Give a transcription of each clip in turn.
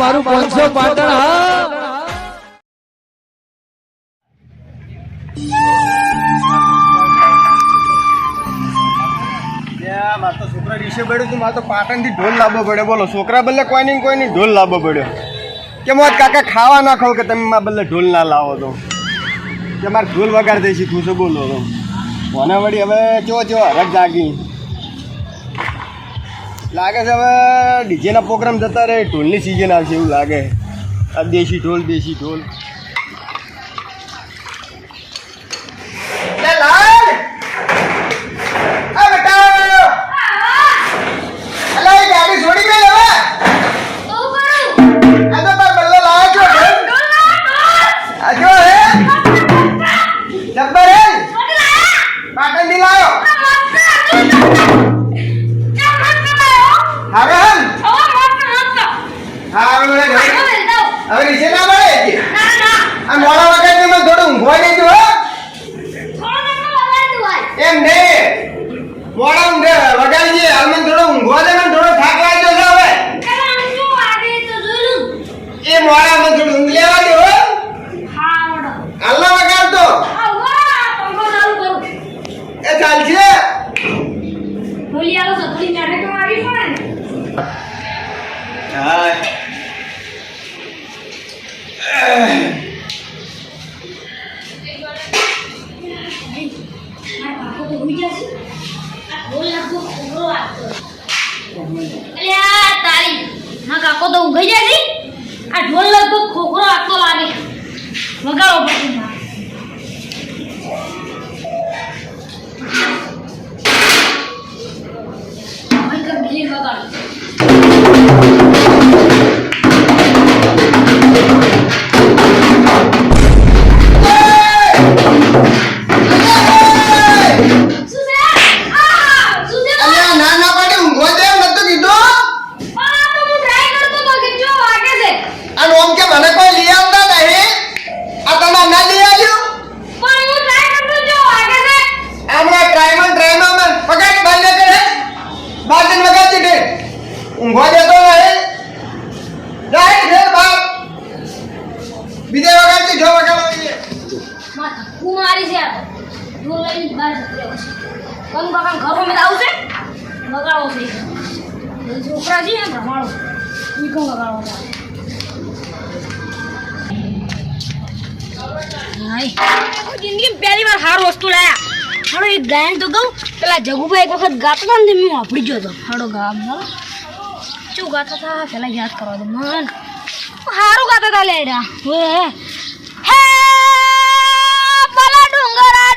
મારું પાંચસો પાટણ હા. મારે તો છોકરા ડીશે પડ્યું હતું મારે તો પાટણથી ઢોલ લાવવો પડ્યો. બોલો છોકરા બદલે કોઈ નહીં કોઈ નહીં ઢોલ લાવવો પડ્યો. કે મોત કાકા ખાવા ના ખાવ કે તમે મારા બદલે ઢોલ ના લાવો તો? કે મારે ઢોલ વગાડ દઈ શીખવું છે બોલો તો. મને વળી હવે કેવો કેવો હરક જાગી. લાગે છે હવે ડીજેના પ્રોગ્રામ જતા રહે, ઢોલની સિઝન આવશે એવું લાગે. આ દેશી ઢોલ દેશી ઢોલ. નહીં મોડા ઊંઘે વગાડી દઈએ હાલ થોડો ઊંઘવા દે તો જાય આ ઢોલ લગભગ ખોખરો આટલો લાગે. વગાડો પછી. જિંદગી પહેલી વાર સારું વસ્તુ લાયા. હાડો એક ગાયન તો કહું, પેલા જગુભાઈ એક વખત ગાતો હતો ને મેં વાપરી ગયો હતો. હાડો ગામ શું ગાતા હતા? પેલા યાદ લેડા. હે હે. ડુંગરા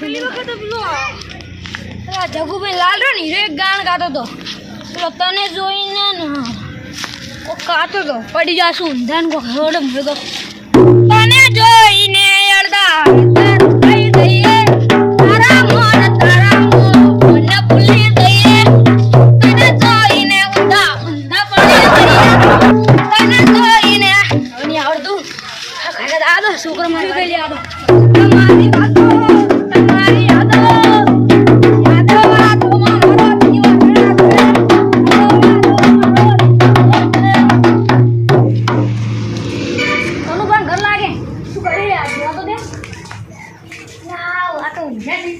પેલી વખત પેલો જગુભાઈ લાલ રહ્યો ને, હીરો એક ગાણ ગાતો હતો. પેલો તને જોઈને ઓ કાતો તો પડી જાશું. ઊંધાને કો હવડે મૃગો તને જોઈને અડધા આ તો દે લાવ આ તો ઊંઘ્યા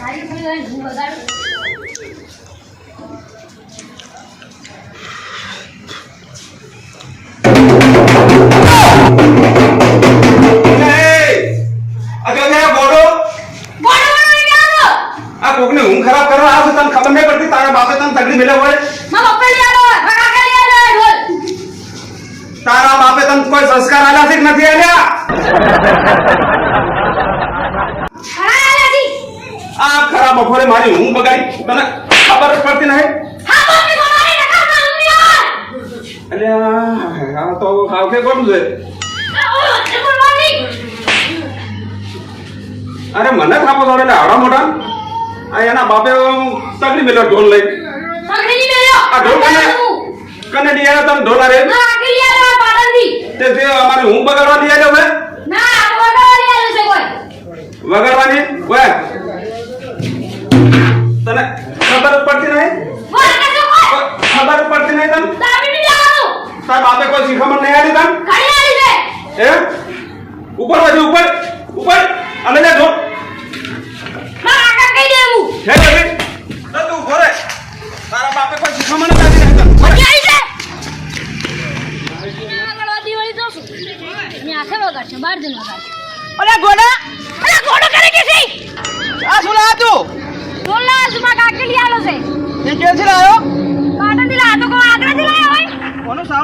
મારી વાર હું બગાડું ઊંઘ ખરાબ કરવા આવે તને ખબર નહીં પડતી તારા બાપે તને તગડી મેલે હોય? તારા બાપે તને કોઈ સંસ્કાર આલ્યા છે કે નથી આલ્યા? આ ખરા મારી ઊંઘ બગાડી. તને ખબર પડતી નહીં? હા અલ્યા આ તો હાવકે કોણ છે. અરે મને થાપો થોડે એટલે આવડા મોટા? આ એના બાપે સગડી મેલો ઢોલ લઈ. ની આ ઢોલ કને? કને ડિયા તને ઢોલ ના પાડંદી તે તે અમારી ઊંઘ બગાડવા દિયા છે વગાડવાની ઓય. તને ખબર પડતી નહીં? ખબર પડતી નહીં તને? દાબી ની જવાનું તાર બાપે કોઈ શીખામણ નહીં આલી તને? હે? ઉપર બાજુ ઉપર.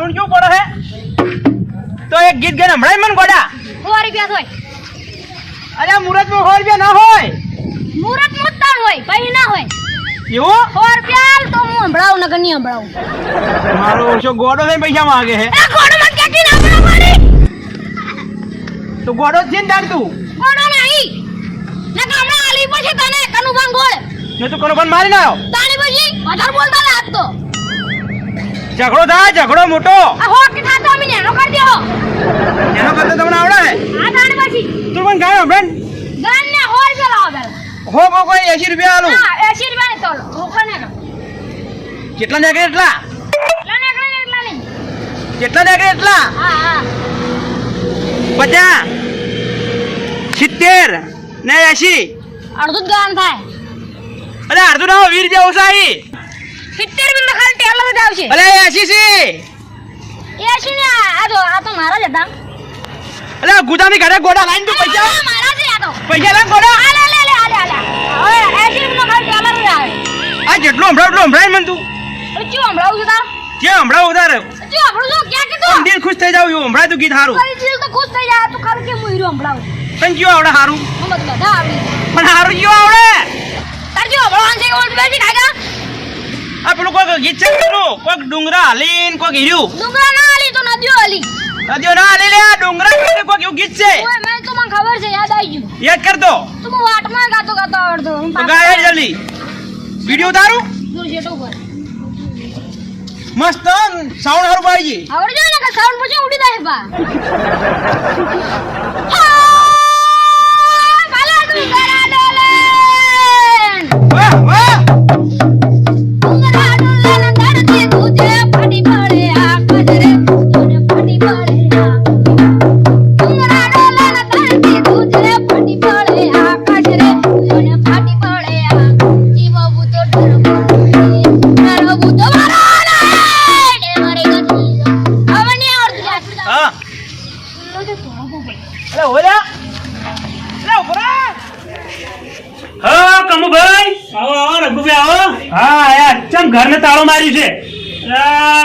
સાઉન્ડ કેવું પડે હે? તો એક ગીત ગાઈને હમણાં મને ગોડા. સો રૂપિયા હોય અરે મુરતમાં સો રૂપિયા ના હોય. મુરત મુત્તાન હોય પૈ ના હોય. એવું સો રૂપિયા તો હું હંભળાવું નગર નહીં હંભળાવું મારો ઓછો ગોડો થઈને પૈસા માંગે હે ગોડો મત કાકી ના મારી? તો ગોડો જ છે ને તાર તું. ગોડો નહીં. ના હમણાં આલી પછી તને કનુ ભાંગોળ ને તું કનુ પણ મારી નાયો તાણી પછી વધારે બોલતા લાગ તો ઝઘડો થાય ઝઘડો મોટો. આ હો કે થાતો અમે નેનો કરી દેહો. એનો કરતા તમને આવડે? આ તાણી પછી. તું પણ ગાયો હમણાં? ગાન ને હો રૂપિયા લાવો પેલા. હો કો કોઈ એસી રૂપિયા આલું. હા એસી રૂપિયા ને તોલો રોકડા ને કેટલા નાખે એટલા? એટલા ને એટલા નહીં. કેટલા નાખે એટલા? હા હા. પચાસ સિત્તેર ને એસી અડધું ગાન થાય. અરે અડધું ના વીર રૂપિયા ઓછા આવી બી બિલ ખાલી તેલ જ આવશે. અરે એસી છે. એસી ને આ જો આ તો મારા જ હતા. અરે ગુદામી ઘરે ગોડા લાઈન તું પૈસા મારા જ આ તો. પૈસા લાઈન ગોડા? આ લે લે લે આ લે આ લે એસી બિલ ખાલી તેલ જ આવે. આ જેટલું હમણાં એટલું હમણાં મન તું. તો ચિયો હમણાં છું તાર? જે હમણાં ઉધાર ચિયો હમણાં તો ક્યાં કીધું? દિલ ખુશ થઈ જાવ એવું હમણાં તું ગીત હારું. દિલ તો ખુશ થઈ જાય તું ખાલી કે મુઈરો હમણાં તને આવડે હારું? મત બધા આવડે. પણ હારું કયો આવડે? તાર જો હમણાં છે કે ઓલ બેસી ખાગા આ પેલું કોઈક ગીત છે પેલું? કોઈક ડુંગરા હાલીન કોઈક હીર્યું. ડુંગરા ના હાલી તો નદીઓ હાલી. નદીઓ ના હાલી લે આ ડુંગરા કરીને કોઈક એવું ગીત છે. ઓય મને તો મને ખબર છે યાદ આવી ગયું. યાદ કરતો તું. હું વાટમાં ગાતો ગાતો આવડતો. હું તો ગાય જલ્દી. વીડિયો ઉતારું. દૂર શેટો ઉપર મસ્ત સાઉન્ડ હારું ગઈ આવડજો ને કે સાઉન્ડ પછી ઉડી જાય બા. ડોલેન વાહ વાહ.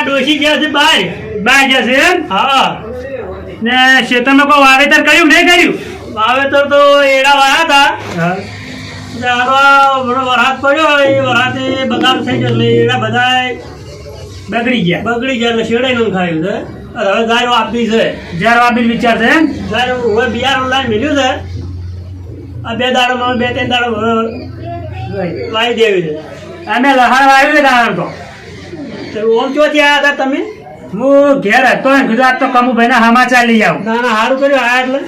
ડોશી ગયા છે બહાર બહાર ગયા છે એમ? હા. ને ખેતરમાં કોઈ વાવેતર કર્યું નહીં કર્યું? વાવેતર તો એડા વાયા હતા. વરસાદ પડ્યો એ વરસાદે બગાડ થઈ ગયો એટલે એડા બધા બગડી ગયા. બગડી ગયા એટલે શેડાઈ નું ખાયું છે હવે ગાયો આપી છે. જ્યારે આપી વિચાર છે ગાયો હવે બિયારણ લાઈ મેળ્યું છે. આ બે દાડામાં બે ત્રણ દાડો લાવી દેવી છે. અમે લહાણ વાવ્યું છે તો તો. ઓમ ચો ત્યાં હતા તમે? હું ઘેર હતો ને કીધું આજ તો કમુભાઈ ના સમાચાર લઈ આવું. ના ના સારું કર્યું. આ એટલે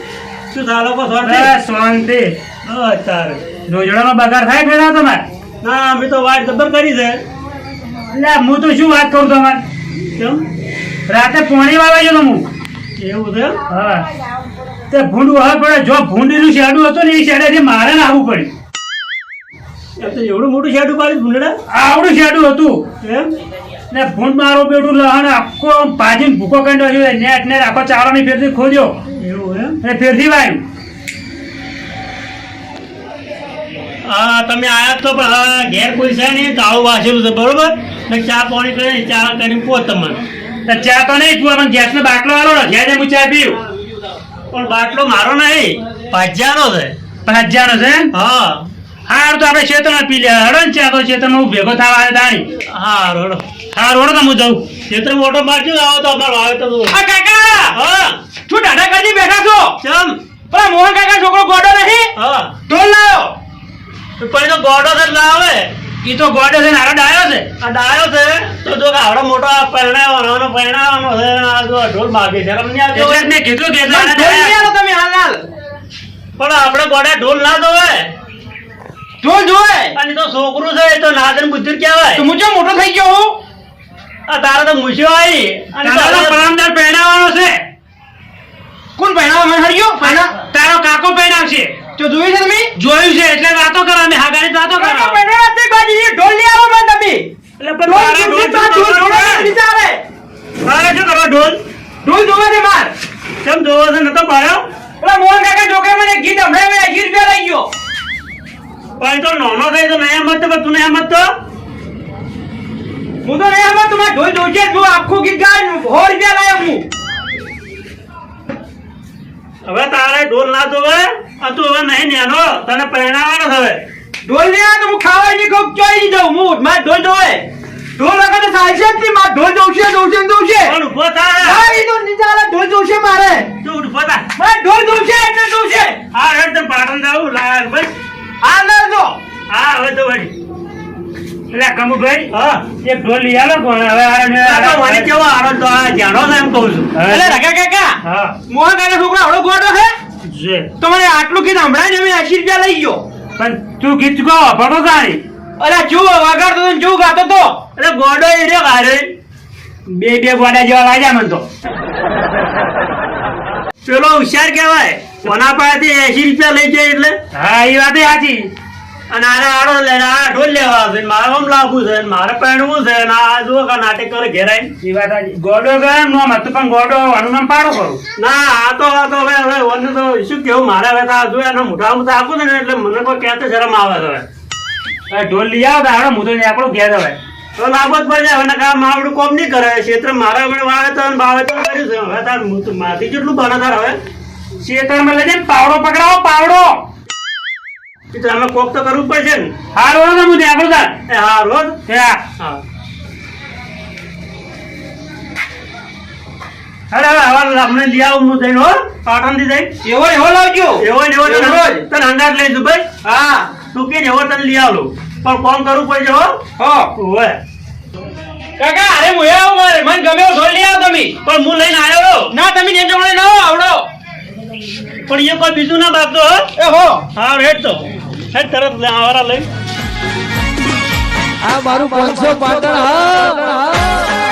શું થાય લોકો શાંતિ? શાંતિ. અત્યારે રોજડાનો બગાડ થાય પેલા તમારે? ના અમે તો વાત જબર કરી છે. એટલે હું તો શું વાત કરું તમારે? કેમ? રાતે પોણી વાવા ગયો હું. એવું છે? હા. તે ભૂંડ હવે પડે જો ભૂંડીનું શેડું હતું ને એ શેડેથી મારે ને આવવું પડ્યું. એમ તો એવડું મોટું શેડું પાડ્યું ભૂંડડા? આવડું શેડું હતું. એમ? ને ફોન મારો બેટું લહણ આખો ભાજીને ભૂકો કાઢ્યો છે. નેટ ને આખો ચાળાની ફેરથી ખોદ્યો. એવું એમ? અને ફેરથી વાયું. હા તમે આયા તો પણ હા ઘેર કોઈ છે નહીં તાળું વાંચેલું છે બરોબર? ને ચા પાણી કરીને ચા કરીને પો તમને ચા તો નહીં તું પણ ગેસનો બાટલો વાળો ને જ્યાં હું ચા પીવું પણ બાટલો મારો નહીં ભાજ્યાનો છે. ભાજ્યાનો છે હા. હારું તો આપણે ચેતન પી લે. હડો ને ચા તો ખેતરમાં હું ભેગો થવા આવે તાણી. હા રોડો હા રોડ તો હું જઉં? ખેતરમાં ઓટો મારજો આવો તો અમારો આવે તો. આ કાકા! હા. શું દાદા કરજી બેઠા છો? ચમ. પેલા મોહન કાકા છોકરો ગોડો નથી? હા. ઢોલ લાયો. તો પછી તો ગોડો જ લાવે ઈ તો ગોડો છે ને ડાયો છે. આ ડાયો છે. તો જો આવડો મોટો આ પરણાવવાનો પરણાવવાનો છે આ જો ઢોલ માગે છે. આવતી એટલે જ મેં કીધું કે ઢોલ તમે હાલ હાલ. પણ આપણે ગોડે ઢોલ ના દોવે. ઢોલ જોવે? અને તો છોકરું છે એ તો નાદન બુદ્ધિ કહેવાય. તો હું જો મોટો થઈ ગયો હું? આ તારા તો મૂછ્યો આવી અને તારો પરમદાર પહેરાવાનો છે. કોણ પહેરાવા? હરિયો પહેરા તારો કાકો પહેરાવશે. તો જોયું છે તમે? જોયું છે એટલે વાતો કરો અમે હાગાની વાતો કરો. કાકા પહેણાવા જ નહીં ઢોલ લઈ આવો મને તમે. એટલે પણ ઢોલ તો ઢોલ ઢોલ ઢોલ શું ઢોલ? ઢોલ જોવે છે માર. કેમ જોવો છે? નતો પાડ્યો? પેલા મોહન કાકા જોકે મને ગીત હમણાં મેં ગીત બે લઈ ગયો. પણ તો નોનો થાય તો નયા મત તો તું નયા મત તો? હું તો તમારે જોઈ છે હું આખું ગીત ગાય સો રૂપિયા લાયો હું. હવે તારે ઢોલ ના જોવે આ તું હવે નહીં નેનો તને પહેરાવાનો છે હવે. ઢોલ ને આ તો હું ખાવા ની કોક ચોઈ નહીં દઉં હું મારે ઢોલ જોવે ઢોલ વગર તો ચાલશે જ નહીં મારે ઢોલ જોશે જોશે ને જોશે પણ ઊભો થા. હા એ તો નિજાલા ઢોલ જોશે મારે. તું ઊભો થા. માર ઢોલ જોશે એટલે જોશે હા હેડ તને પાટણ એટલે હા. એક ઢોલ લઈ આલો કોણ? હવે આ મને કેવો આરો તો આ જાણો છે એમ કહું છું. એટલે રગા કાકા હા. મોહન કાકા છોકરા હળો ગોડો છે? છે તો આટલું ગીત હમણાં જ અમે રૂપિયા લઈ ગયો. પણ તું ગીત કહો ભણો અરે જો વગાડતો તો જો ગાતો તો. એટલે ગોડો એ રહ્યો ગારે બે બે ગોડા જેવા લાગ્યા મને તો. પેલો હોશિયાર કહેવાય. કોના પાસેથી એસી રૂપિયા લઈ જાય એટલે. હા એ વાત સાચી. અને આને આડો લઈને આ ઢોલ લેવા ને મારે આમ છે ને મારે પહેરવું છે ને આ જુઓ કે નાટક કરે ઘેરાય એ ગોડો ગયા નો મત પણ ગોડો આનું નામ પાડો કરું. ના આ તો આ તો હવે હવે ઓને તો શું કેવું? મારે હવે આ જો એના મોઢા મોઢા આપું છે ને એટલે મને કોઈ કહેતો શરમ આવે છે હવે. આ ઢોલ લઈ આવો તો હું તો આપણું ઘેર હવે. તો લાભ જ પડે હવે નકા માવડું કોમ નહીં કરે. ક્ષેત્ર મારા હવે વાવેતર ને કર્યું છે. હવે તાર માથી કેટલું બને તાર હવે? ક્ષેત્રમાં પાવડો પકડાવો પાવડો! એ તો અમે કોક તો કરવું પડશે ને. હારો રોજ હું ત્યાં એ હારો હા. અરે હવે હવે લઈ આવું હું જઈને હો. પાટણથી જઈ એવો એવો લાવજો એવો એવો તને એવો જ. તને ભાઈ? હા. તું કે એવો તને લઈ આવું. પણ કોમ કરવું પડશે હો? હો. કાકા અરે હું આવું મારે. મને ગમે થોડી લઈ આવો તમે. પણ હું લઈને આવ્યો. ના તમે જેમ જોડે ના આવડો. પણ એ કોઈ બીજું ના બાપતો હો. એ હો. હા હેડ તો. હેડ તરત લે આવારા લઈ. આ મારું પાંચસો પાટણ હા.